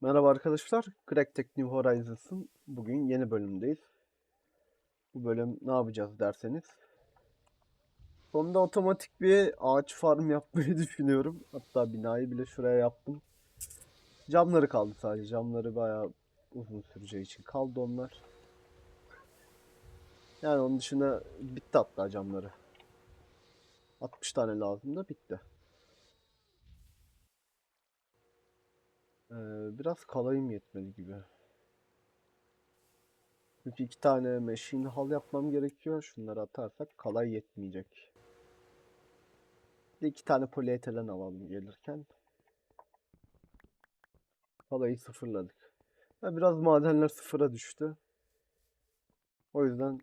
Merhaba arkadaşlar. Crack Tech New Horizons'ın bugün yeni bölümdeyiz. Bu bölüm ne yapacağız derseniz. Sonunda otomatik bir ağaç farm yapmayı düşünüyorum. Hatta binayı bile şuraya yaptım. Camları kaldı sadece. Camları bayağı uzun süreceği için kaldı onlar. Yani onun dışında bitti hatta camları. 60 tane lazım da bitti. Ee, biraz kalayım yetmedi gibi. Çünkü iki tane machine hal yapmam gerekiyor. Şunları atarsak kalay yetmeyecek. Bir iki tane polietilen alalım gelirken. Kalayı sıfırladık. Ha, biraz madenler sıfıra düştü. O yüzden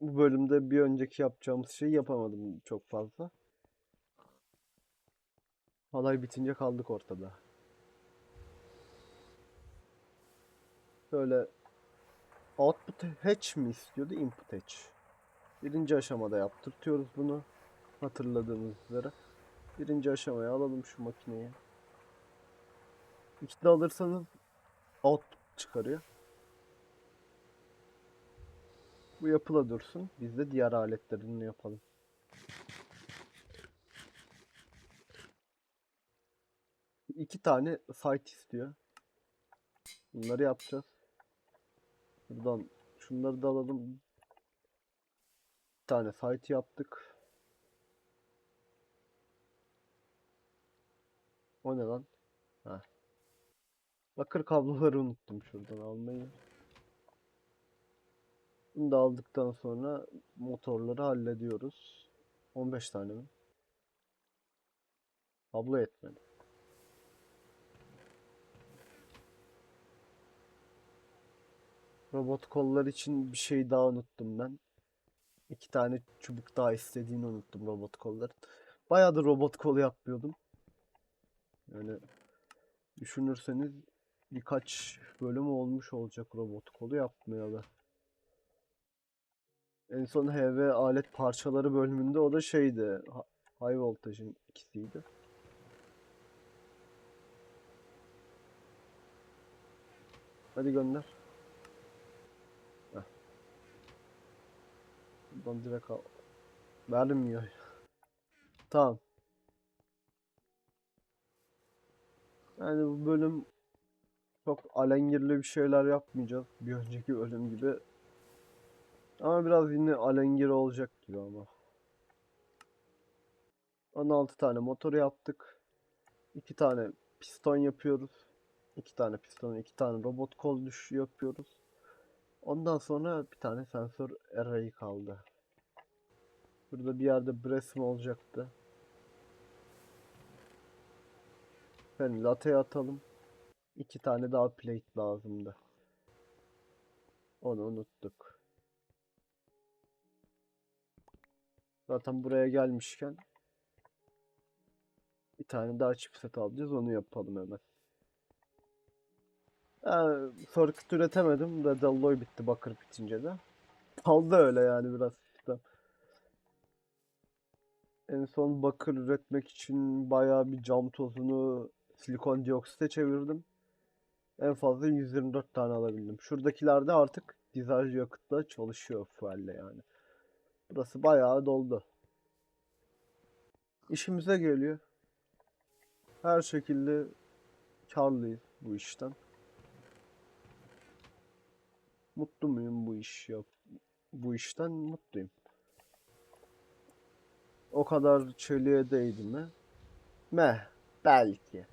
bu bölümde bir önceki yapacağımız şeyi yapamadım çok fazla. Halay bitince kaldık ortada. Böyle output hatch mi istiyordu? Input hatch. Birinci aşamada yaptırtıyoruz bunu. Hatırladığınız üzere. Birinci aşamaya alalım şu makineyi. İkili alırsanız output çıkarıyor. Bu yapıla dursun. Biz de diğer aletlerini yapalım. İki tane site istiyor. Bunları yapacağız. Buradan şunları da alalım. Bir tane site yaptık. O ne lan? Ha. Bakır kabloları unuttum şuradan almayı. Bunu da aldıktan sonra motorları hallediyoruz. 15 tane mi? Kablo yetmedi. Robot kollar için bir şey daha unuttum ben. İki tane çubuk daha istediğini unuttum robot kolların. Bayağı da robot kolu yapıyordum. Yani düşünürseniz birkaç bölüm olmuş olacak robot kolu yapmayalı. En son HV alet parçaları bölümünde o da şeydi. High Voltage'ın ikisiydi. Hadi gönder. Buradan direkt al. Vermiyor. Tamam. Yani bu bölüm çok alengirli bir şeyler yapmayacağız. Bir önceki bölüm gibi. Ama biraz yine alengir olacak gibi ama. 16 tane motor yaptık. 2 tane piston yapıyoruz. 2 tane piston, 2 tane robot kol düş yapıyoruz. Ondan sonra bir tane sensör array'i kaldı. Burada bir yerde Bresm olacaktı. Ben latte atalım. İki tane daha plate lazımdı. Onu unuttuk. Zaten buraya gelmişken bir tane daha chipset alacağız. Onu yapalım hemen. Yani circuit üretemedim. Red Alloy bitti bakır bitince de. Kaldı öyle yani biraz. En son bakır üretmek için bayağı bir cam tozunu silikon dioksite çevirdim. En fazla 124 tane alabildim. Şuradakilerde artık dizel yakıtla çalışıyor fuelle yani. Burası bayağı doldu. İşimize geliyor. Her şekilde karlıyız bu işten. Mutlu muyum bu iş yap bu işten mutluyum. O kadar çeliğe değdi mi? Meh, belki.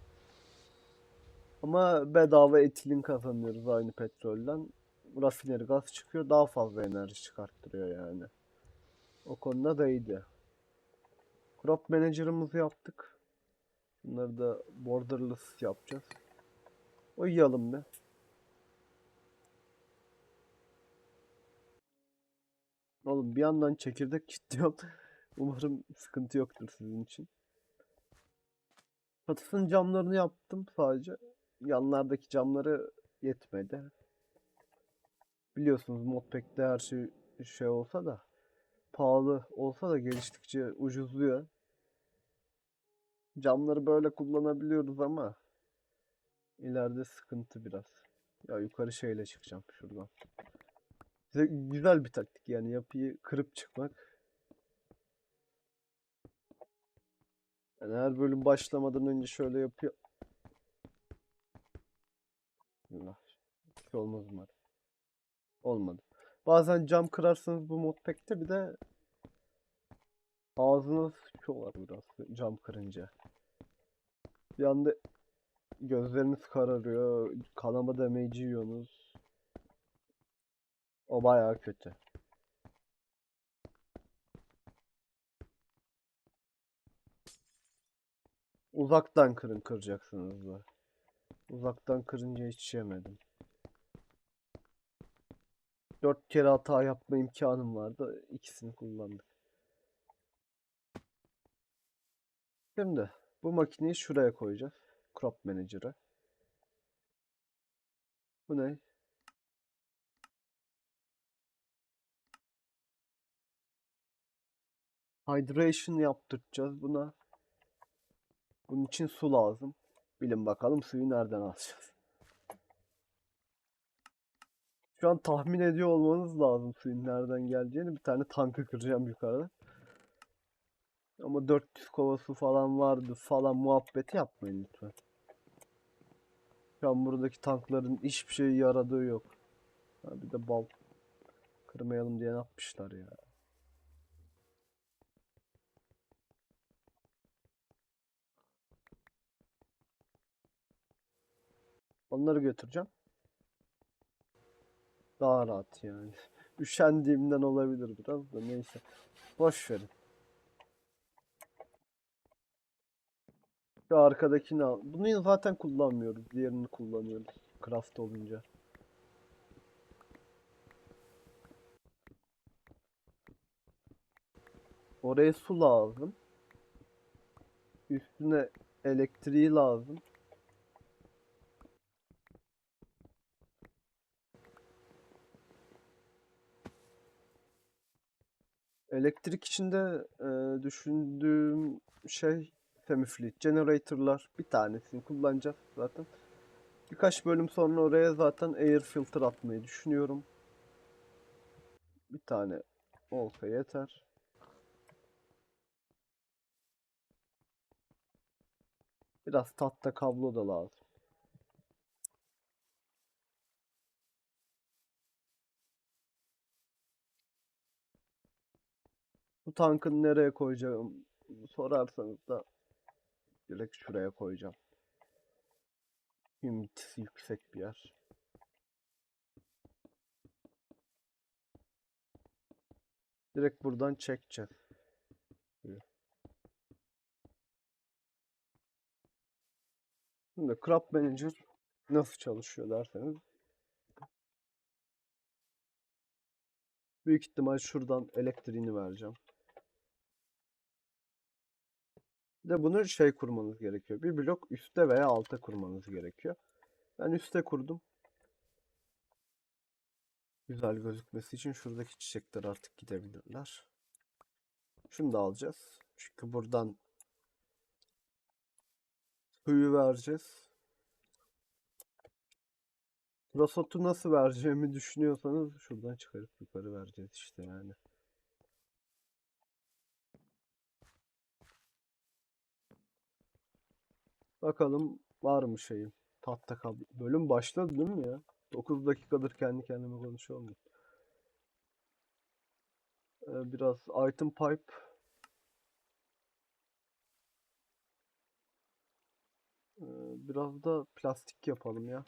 Ama bedava etilin kazanıyoruz aynı petrolden. Rafineri gaz çıkıyor, daha fazla enerji çıkarttırıyor yani. O konuda da iyiydi. Crop Manager'ımızı yaptık. Bunları da borderless yapacağız. Uyuyalım bir. Oğlum bir yandan çekirdek kilitliyorum. Umarım sıkıntı yoktur sizin için. Çatısının camlarını yaptım sadece. Yanlardaki camları yetmedi. Biliyorsunuz modpack'te her şey şey olsa da pahalı olsa da geliştikçe ucuzluyor. Camları böyle kullanabiliyoruz ama İleride sıkıntı biraz. Ya yukarı şeyle çıkacağım şuradan. Güzel bir taktik yani yapıyı kırıp çıkmak. Yani her bölüm başlamadan önce şöyle yapıyor. Allah. Hiç olmaz umarım. Olmadı. Bazen cam kırarsanız bu modpack'te bir de ağzına sıçıyorlar biraz cam kırınca. Bir anda gözleriniz kararıyor, kanama damage'i yiyorsunuz. O bayağı kötü. Uzaktan kırın kıracaksınız da. Uzaktan kırınca hiç yemedim. Dört kere hata yapma imkanım vardı. İkisini kullandık. Şimdi bu makineyi şuraya koyacağız. Crop Manager'a. Bu ne? Hydration yaptıracağız buna. Bunun için su lazım. Bilin bakalım suyu nereden alacağız. Şu an tahmin ediyor olmanız lazım suyun nereden geleceğini. Bir tane tankı kıracağım yukarıda. Ama 400 kova su falan vardı falan muhabbeti yapmayın lütfen. Şu an buradaki tankların hiçbir şey yaradığı yok. Ha, bir de bal kırmayalım diye ne yapmışlar ya. Onları götüreceğim. Daha rahat yani. Üşendiğimden olabilir biraz da neyse. Boş verin. Şu arkadakini al. Bunu zaten kullanmıyoruz. Diğerini kullanıyoruz. Craft olunca. Oraya su lazım. Üstüne elektriği lazım. Elektrik içinde e, düşündüğüm şey Semifleet generator'lar bir tanesini kullanacağız zaten. Birkaç bölüm sonra oraya zaten air filter atmayı düşünüyorum. Bir tane olsa yeter. Biraz tahta kablo da lazım. Bu tankın nereye koyacağım sorarsanız da direkt şuraya koyacağım. Humidity yüksek bir yer. Direkt buradan çekeceğim. Şimdi Crop Manager nasıl çalışıyor derseniz büyük ihtimal şuradan elektriğini vereceğim. De bunu şey kurmanız gerekiyor. Bir blok üste veya alta kurmanız gerekiyor. Ben üste kurdum. Güzel gözükmesi için şuradaki çiçekler artık gidebilirler. Şunu da alacağız. Çünkü buradan suyu vereceğiz. Rosotu nasıl vereceğimi düşünüyorsanız şuradan çıkarıp yukarı vereceğiz işte yani. Bakalım var mı şeyim? Tahta kablo. Bölüm başladı değil mi ya? 9 dakikadır kendi kendime konuşuyorum. Ee, biraz item pipe. Ee, biraz da plastik yapalım ya.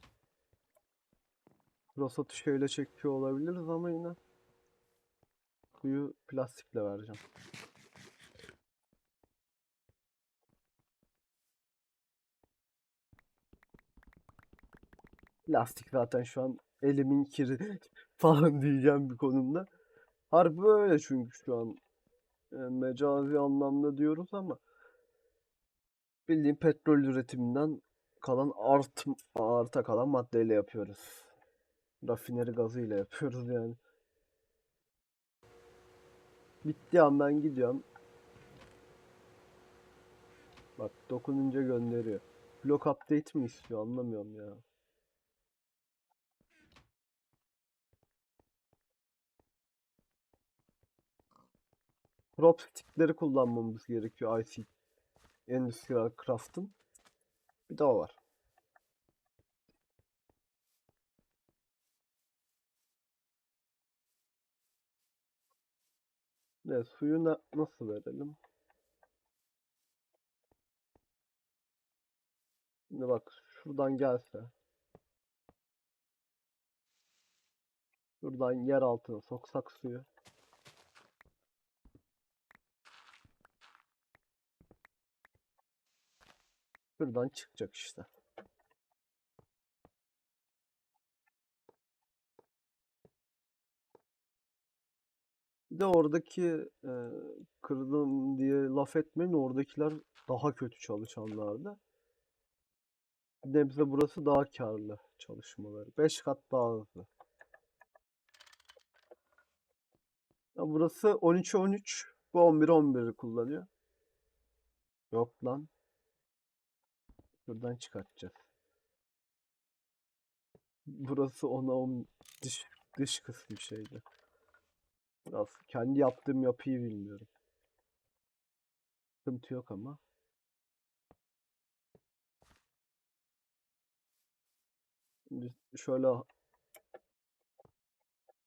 Rosotu şöyle çekiyor olabiliriz ama yine suyu plastikle vereceğim. Lastik zaten şu an elimin kiri falan diyeceğim bir konumda. Harbi böyle çünkü şu an e, mecazi anlamda diyoruz ama bildiğin petrol üretiminden kalan art arta kalan maddeyle yapıyoruz. Rafineri gazıyla yapıyoruz yani. Bitti an ben gidiyorum. Bak dokununca gönderiyor. Block update mi istiyor anlamıyorum ya. Prop stickleri kullanmamız gerekiyor IC Industrial Craft'ın. Bir de o var. Ne suyu na- nasıl verelim? Şimdi bak şuradan gelse. Şuradan yer altına soksak suyu. Şuradan çıkacak işte. Bir de oradaki e, kırdım diye laf etmeyin oradakiler daha kötü çalışanlardı. Nebze burası daha karlı çalışmaları. 5 kat daha hızlı. Ya burası 13'e 13. Bu 11'e 11'i kullanıyor. Yok lan. Buradan çıkartacağız. Burası 10'a 10 dış, dış kısmı şeydi. Biraz kendi yaptığım yapıyı bilmiyorum. Sıkıntı yok ama. Şimdi şöyle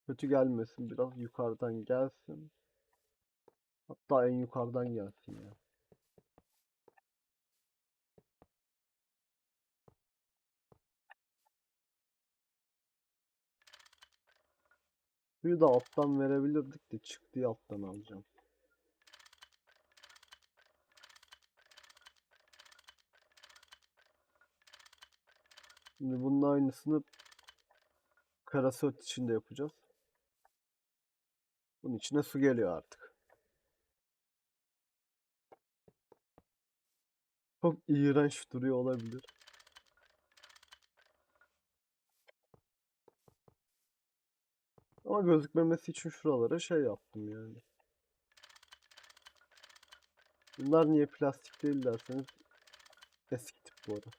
kötü gelmesin biraz yukarıdan gelsin. Hatta en yukarıdan gelsin ya. Suyu da alttan verebilirdik de çıktığı alttan alacağım. Şimdi bunun aynısını karasot için de yapacağız. Bunun içine su geliyor artık. Çok iğrenç duruyor olabilir. Ama gözükmemesi için şuralara şey yaptım yani. Bunlar niye plastik değil derseniz eski tip bu arada.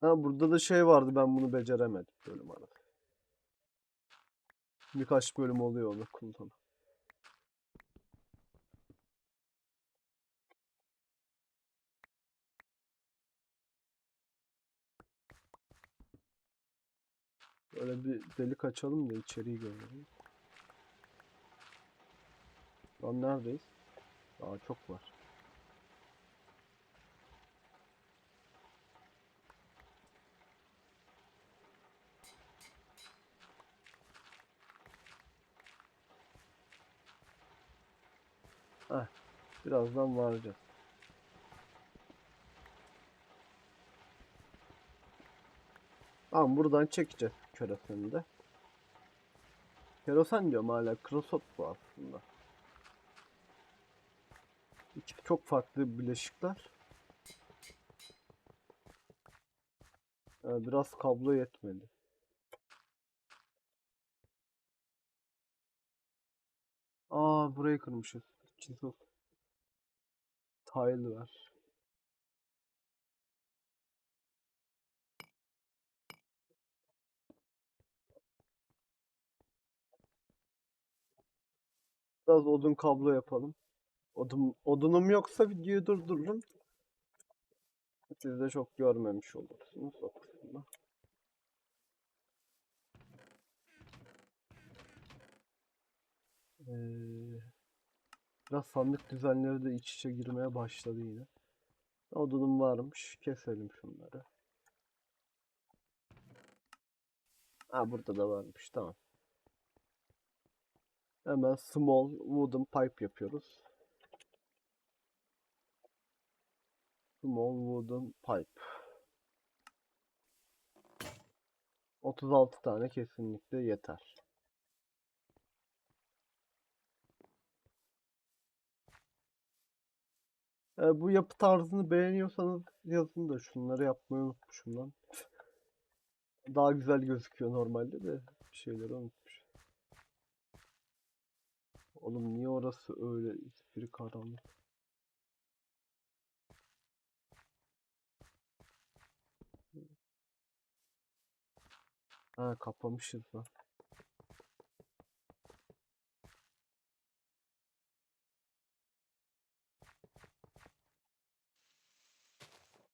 Ha burada da şey vardı ben bunu beceremedim bölüm arası. Birkaç bölüm oluyor onu kullan. Böyle bir delik açalım da içeriği görelim. Lan neredeyiz? Daha çok var. Heh, birazdan varacağız. Tamam buradan çekeceğiz köroseni de. Kerosen diyorum hala. Krosot bu aslında. İki çok farklı bileşikler. Ee, biraz kablo yetmedi. Aa burayı kırmışız. Chisel. Tile var. Biraz odun kablo yapalım. Odun, odunum yoksa videoyu durdururum. Siz de çok görmemiş olursunuz o. Ee, biraz sandık düzenleri de iç içe girmeye başladı yine. Odunum varmış. Keselim şunları. Ha burada da varmış. Tamam. Hemen small wooden pipe yapıyoruz. Small wooden pipe. 36 tane kesinlikle yeter. Ee, bu yapı tarzını beğeniyorsanız yazın da şunları yapmayı unutmuşum lan. Daha güzel gözüküyor normalde de bir şeyleri unutmuş. Oğlum niye orası öyle bir karanlık? Ha kapamışız lan.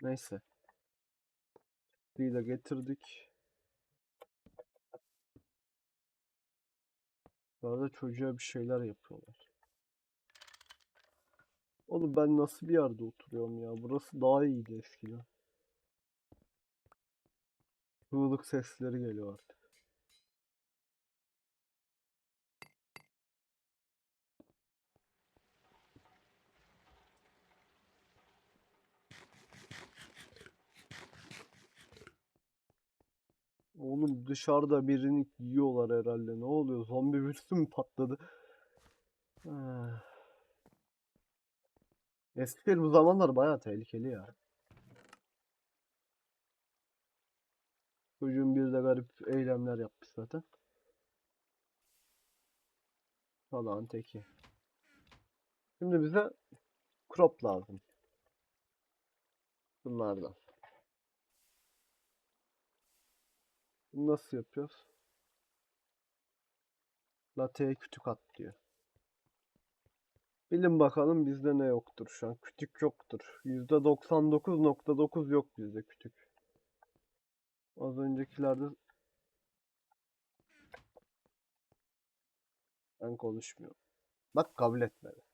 Neyse. Bir de getirdik. Bu arada çocuğa bir şeyler yapıyorlar. Oğlum ben nasıl bir yerde oturuyorum ya? Burası daha iyiydi eskiden. Çığlık sesleri geliyor artık. Oğlum dışarıda birini yiyorlar herhalde. Ne oluyor? Zombi virüsü mü patladı? Ah. Eskişehir bu zamanlar bayağı tehlikeli ya. Çocuğun bir de garip eylemler yapmış zaten. Falan teki. Şimdi bize crop lazım. Bunlardan. Bunu nasıl yapıyoruz? Latte'ye kütük at diyor. Bilin bakalım bizde ne yoktur şu an. Kütük yoktur. %99.9 yok bizde kütük. Az öncekilerde ben konuşmuyorum. Bak kabul etmedi.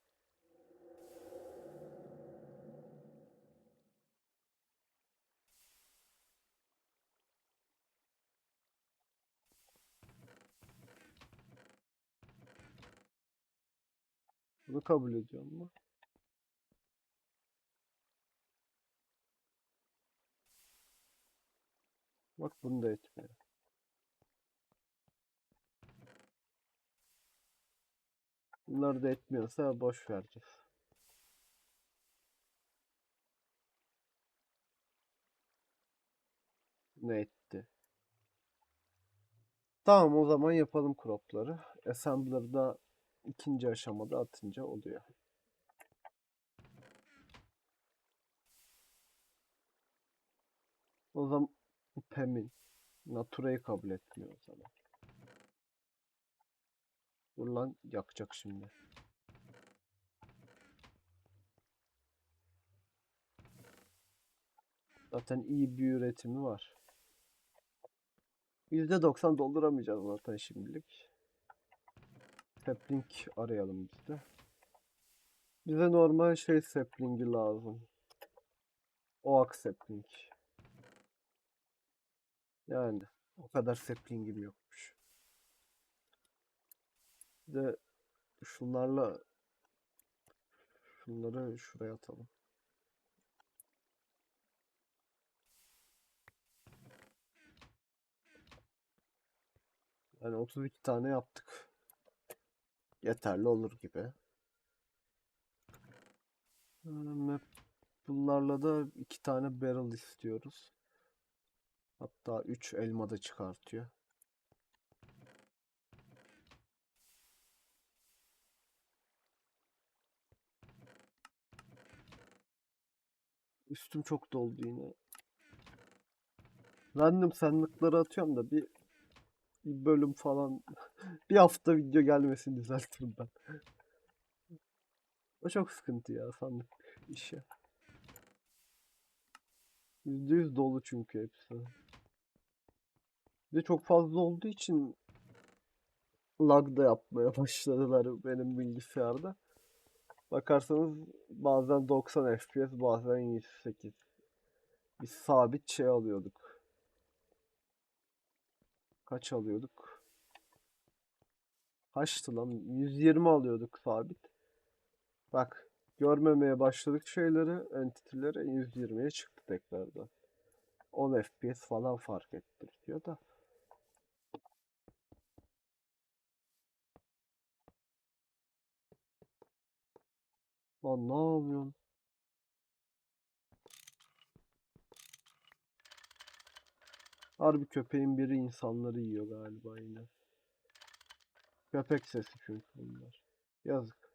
Bunu kabul ediyorum mu? Bak bunu da etmiyor. Bunlar da etmiyorsa boş vereceğiz. Ne etti? Tamam o zaman yapalım cropları. Assembler'da ikinci aşamada atınca oluyor. O zaman Pem'in Natura'yı kabul etmiyor o zaman. Dur yakacak şimdi. Zaten iyi bir üretimi var. %90 dolduramayacağız zaten şimdilik. Sapling arayalım biz de. Bize normal şey saplingi lazım. Oak sapling. Yani o kadar saplingim yokmuş. Bir de şunlarla şunları şuraya atalım. Yani 32 tane yaptık. Yeterli olur gibi. Hmm, Bunlarla da iki tane barrel istiyoruz. Hatta 3 elma da çıkartıyor. Üstüm çok doldu yine. Random sandıkları atıyorum da bir, bir bölüm falan bir hafta video gelmesin düzeltirim ben. O çok sıkıntı ya sandık işi. %100 dolu çünkü hepsi. Bir de çok fazla olduğu için lag da yapmaya başladılar benim bilgisayarda. Bakarsanız bazen 90 FPS bazen 108. Biz sabit şey alıyorduk. Kaç alıyorduk? Kaçtı lan? 120 alıyorduk sabit. Bak görmemeye başladık şeyleri, entity'leri 120'ye çıktı tekrardan. 10 FPS falan fark ettiriyor da. Lan ne yapıyorsun? Harbi köpeğin biri insanları yiyor galiba yine. Köpek sesi çünkü bunlar. Yazık.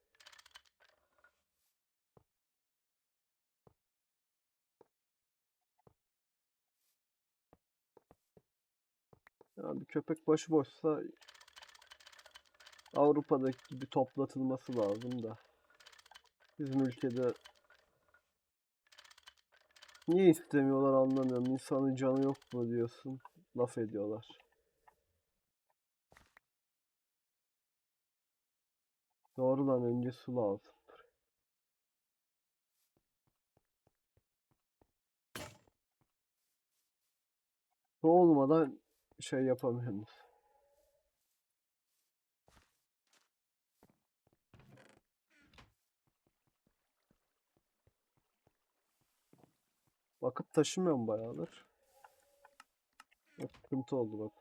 Yani köpek başıboşsa Avrupa'daki gibi toplatılması lazım da. Bizim ülkede niye istemiyorlar anlamıyorum. İnsanın canı yok mu diyorsun. Laf ediyorlar. Doğrudan önce su lazım. Su olmadan şey yapamıyoruz. Vakıt taşımıyorum bayağıdır. Bak, Sıkıntı oldu bak.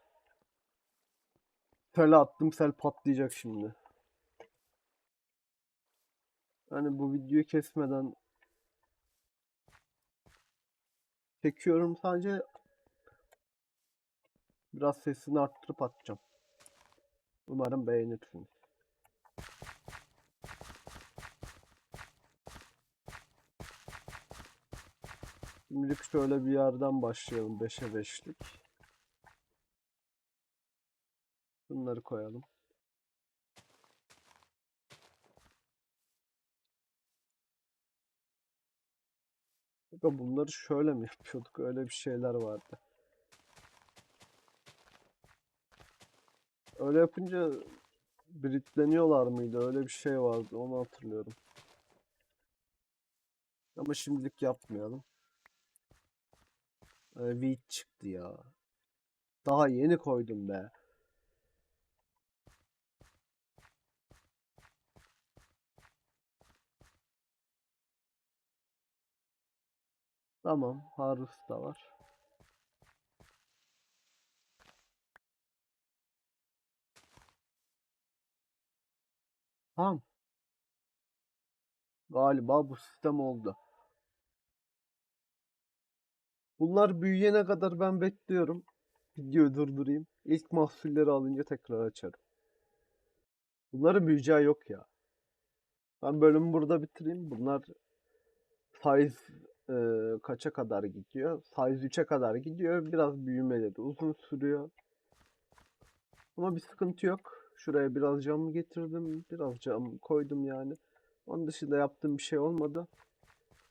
Sel attım sel patlayacak şimdi. Hani bu videoyu kesmeden çekiyorum sadece biraz sesini arttırıp atacağım. Umarım beğenirsiniz. Şimdilik şöyle bir yerden başlayalım 5'e 5'lik. Bunları koyalım. Aga bunları şöyle mi yapıyorduk? Öyle bir şeyler vardı. Öyle yapınca biritleniyorlar mıydı? Öyle bir şey vardı. Onu hatırlıyorum. Ama şimdilik yapmayalım. Ee, Wheat çıktı ya. Daha yeni koydum be. Tamam, Harvest da var. Tamam. Galiba bu sistem oldu. Bunlar büyüyene kadar ben bekliyorum. Videoyu durdurayım. İlk mahsulleri alınca tekrar açarım. Bunların büyüyeceği yok ya. Ben bölümü burada bitireyim. Bunlar size e, kaça kadar gidiyor? Size 3'e kadar gidiyor. Biraz büyümeleri uzun sürüyor. Ama bir sıkıntı yok. Şuraya biraz cam getirdim. Biraz cam koydum yani. Onun dışında yaptığım bir şey olmadı.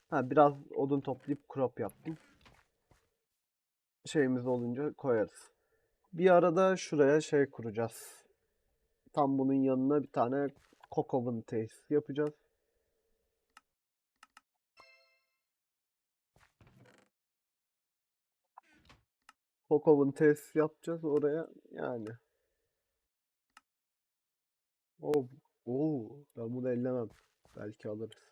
Ha biraz odun toplayıp crop yaptım. Şeyimiz olunca koyarız. Bir arada şuraya şey kuracağız. Tam bunun yanına bir tane Cocoven tesis yapacağız. Cocoven tesis yapacağız oraya yani. Oo, oo, ben bunu ellemem. Belki alırız.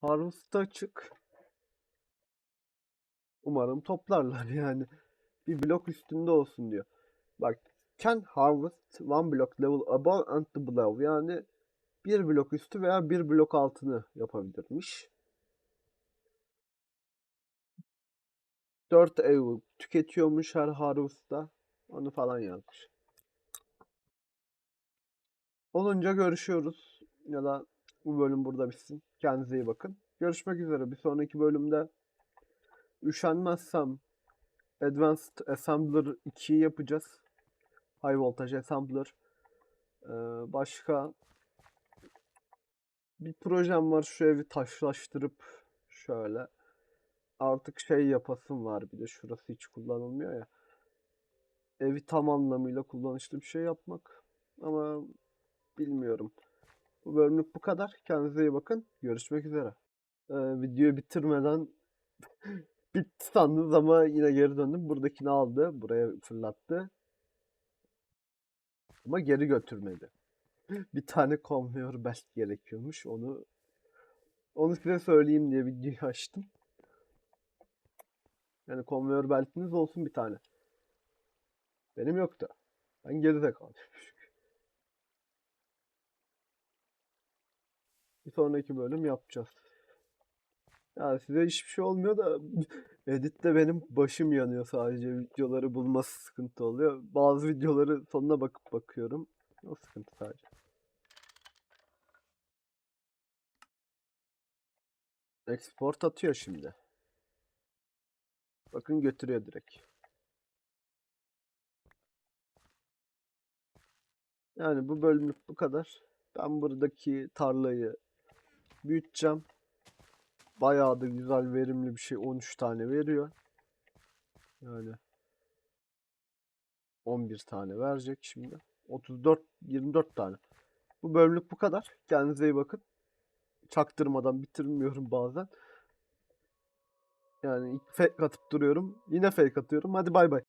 Harvest açık. Umarım toplarlar yani. Bir blok üstünde olsun diyor. Bak can harvest one block level above and below yani bir blok üstü veya bir blok altını yapabilirmiş. 4 ev tüketiyormuş her harvest'ta. Onu falan yazmış. Olunca görüşüyoruz. Ya da bu bölüm burada bitsin. Kendinize iyi bakın. Görüşmek üzere. Bir sonraki bölümde üşenmezsem Advanced Assembler 2'yi yapacağız. High Voltage Assembler. Ee, başka bir projem var. Şu evi taşlaştırıp şöyle artık şey yapasım var. Bir de şurası hiç kullanılmıyor ya. Evi tam anlamıyla kullanışlı bir şey yapmak. Ama bilmiyorum. Bu bölümlük bu kadar. Kendinize iyi bakın. Görüşmek üzere. Ee, videoyu bitirmeden bitti sandınız ama yine geri döndüm. Buradakini aldı. Buraya fırlattı. Ama geri götürmedi. Bir tane konveyör belt gerekiyormuş. Onu onu size söyleyeyim diye videoyu açtım. Yani konveyör beltiniz olsun bir tane. Benim yoktu. Ben geride kaldım. Bir sonraki bölüm yapacağız. Ya size hiçbir şey olmuyor da editte benim başım yanıyor sadece. Videoları bulması sıkıntı oluyor. Bazı videoları sonuna bakıp bakıyorum. O sıkıntı sadece. Export atıyor şimdi. Bakın götürüyor direkt. Yani bu bölümlük bu kadar. Ben buradaki tarlayı büyüteceğim. Bayağı da güzel verimli bir şey. 13 tane veriyor. Yani 11 tane verecek şimdi. 34 24 tane. Bu bölümlük bu kadar. Kendinize iyi bakın. Çaktırmadan bitirmiyorum bazen. Yani fake atıp duruyorum. Yine fake atıyorum. Hadi bay bay.